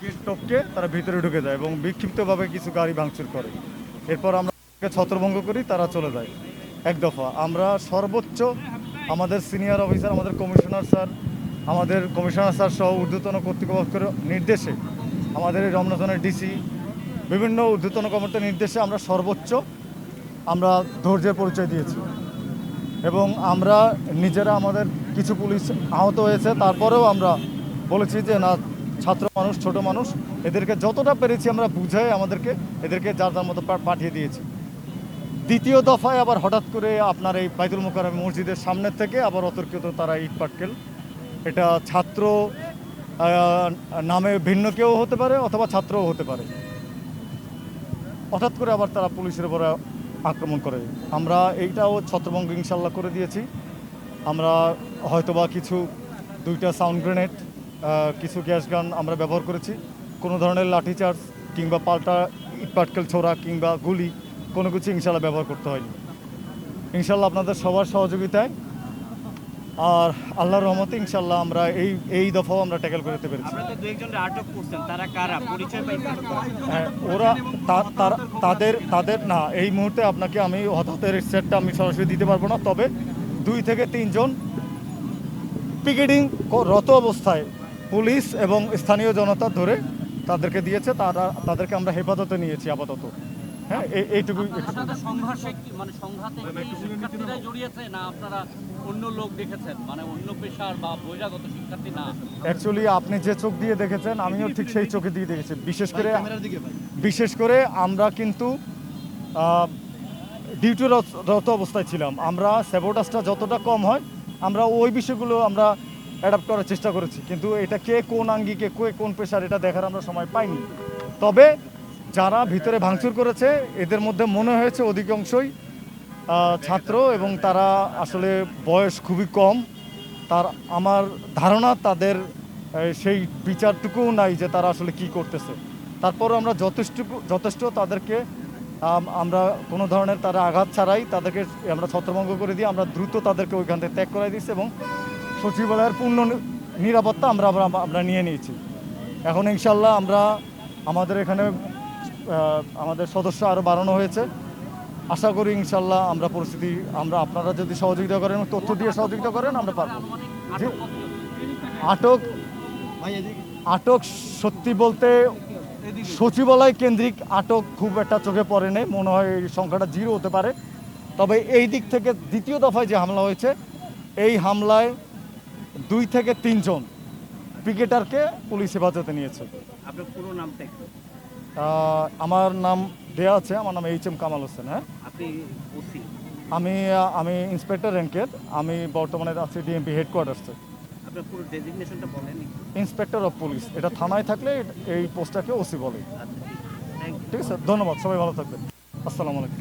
আটকে তারা ভিতরে ঢুকে যায় এবং বিক্ষিপ্তভাবে কিছু গাড়ি ভাঙচুর করে। এরপর আমরা ছত্রভঙ্গ করি, তারা চলে যায়। এক দফা। আমরা সর্বোচ্চ আমাদের সিনিয়র অফিসার, আমাদের কমিশনার স্যার, আমাদের কমিশনার স্যার সহ ঊর্ধ্বতন কর্তৃপক্ষের নির্দেশে আমাদের এই রমনাথনের ডিসি, বিভিন্ন ঊর্ধ্বতন কর্মকর্তার নির্দেশে আমরা সর্বোচ্চ আমরা ধৈর্যের পরিচয় দিয়েছি। এবং আমরা নিজেরা আমাদের কিছু পুলিশ আহত হয়েছে, তারপরেও আমরা বলেছি যে না ছাত্র মানুষ, ছোট মানুষ, এদেরকে যতটা পেরেছি আমরা বুঝাই আমাদেরকে, এদেরকে যার যার মতো পাঠিয়ে দিয়েছি। দ্বিতীয় দফায় আবার হঠাৎ করে আপনার এই বাইতুল মোকাররম মসজিদের সামনের থেকে আবার অতর্কিত তারা ইট পাটকেল। এটা ছাত্র নামে ভিন্ন কেউ হতে পারে অথবা ছাত্রও হতে পারে। হঠাৎ করে আবার তারা পুলিশের উপরে আক্রমণ করে। আমরা এইটাও ছত্রভঙ্গ ইনশাল্লাহ করে দিয়েছি। আমরা হয়তোবা কিছু দুইটা সাউন্ড গ্রেনেড কিছু গ্যাস গান আমরা ব্যবহার করেছি। কোনো ধরনের লাঠিচার্জ কিংবা পাল্টা ইটপাটকেল ছোড়া কিংবা গুলি কোনো কিছু ইনশাল্লাহ ব্যবহার করতে হয়নি। ইনশাল্লাহ আপনাদের সবার সহযোগিতায় আর আল্লাহর রহমতে ইনশাল্লাহ আমরা এই এই দফাও আমরা ট্যাকেল করতে পেরেছি। হ্যাঁ, ওরা তাদের তাদের না এই মুহূর্তে আপনাকে আমি হঠাৎের সেটটা আমি সরাসরি দিতে পারব না তবে দুই থেকে তিনজন পিকেটিং রত অবস্থায় পুলিশ এবং স্থানীয় জনতা ধরে তাদেরকে দিয়েছে তারা তাদেরকে আমরা হেফাজতে নিয়েছি আপাতত। হ্যাঁ এই- এইটুকুই সংঘর্ষে মানে সংঘাতে জড়িয়েছে না আপনারা অন্য লোক দেখেছেন? মানে অন্য পেশার বা বহিরাগত শিক্ষার্থী না? অ্যাকচুয়ালি আপনি যে চোখ দিয়ে দেখেছেন আমিও ঠিক সেই চোখে দিয়ে দেখেছি। বিশেষ করে বিশেষ করে আমরা কিন্তু ডিউটিরত অবস্থায় ছিলাম। আমরা স্যাবোটাসটা যতটা কম হয় আমরা ওই বিষয়গুলো আমরা অ্যাডাপ্ট করার চেষ্টা করেছি। কিন্তু এটা কে কোন আঙ্গিকে কে কোন পেশার এটা দেখার আমরা সময় পাইনি। তবে যারা ভিতরে ভাঙচুর করেছে, এদের মধ্যে মনে হয়েছে অধিকাংশই ছাত্র এবং তারা আসলে বয়স খুবই কম। তার, আমার ধারণা তাদের সেই বিচারটুকুও নাই যে তারা আসলে কি করতেছে। তারপরও আমরা যথেষ্ট যথেষ্ট তাদেরকে আমরা কোনো ধরনের তারা আঘাত ছাড়াই তাদেরকে আমরা ছত্রভঙ্গ করে দিয়ে আমরা দ্রুত তাদেরকে ওইখান থেকে ত্যাগ করাই দিচ্ছি এবং সচিবালয়ের পূর্ণ নিরাপত্তা আমরা আমরা নিয়ে নিয়েছি। এখন ইনশাল্লাহ আমরা আমাদের এখানে আমাদের সদস্য আরও বাড়ানো হয়েছে। আশা করি ইনশাল্লাহ আমরা পরিস্থিতি, আমরা আপনারা যদি সহযোগিতা করেন তথ্য দিয়ে সহযোগিতা করেন, আমরা পারব। আটক আটক সত্যি বলতে সচিবালয় কেন্দ্রিক আটক খুব একটা চোখে পড়ে নেই। মনে হয় এই সংখ্যাটা জিরো হতে পারে। তবে এই দিক থেকে দ্বিতীয় দফায় যে হামলা হয়েছে, এই হামলায় দুই থেকে তিনজন ক্রিকেটারকে পুলিশ হেফাজতে নিয়েছে। আপনার পুরো নামটা আমার নাম দেয়া আছে আমার নাম এইচ এম কামাল হোসেন হ্যাঁ। আপনি আমি আমি ইন্সপেক্টর র্যাঙ্কের আমি বর্তমানে আছি ডিএমপি হেডকোয়ার্টার্সে। ইন্সপেক্টর অফ পুলিশ এটা থানায় থাকলে এই পোস্টটাকে ওসি বলে। আচ্ছা ঠিক আছে। ধন্যবাদ সবাই ভালো থাকবেন। আসসালামু আলাইকুম।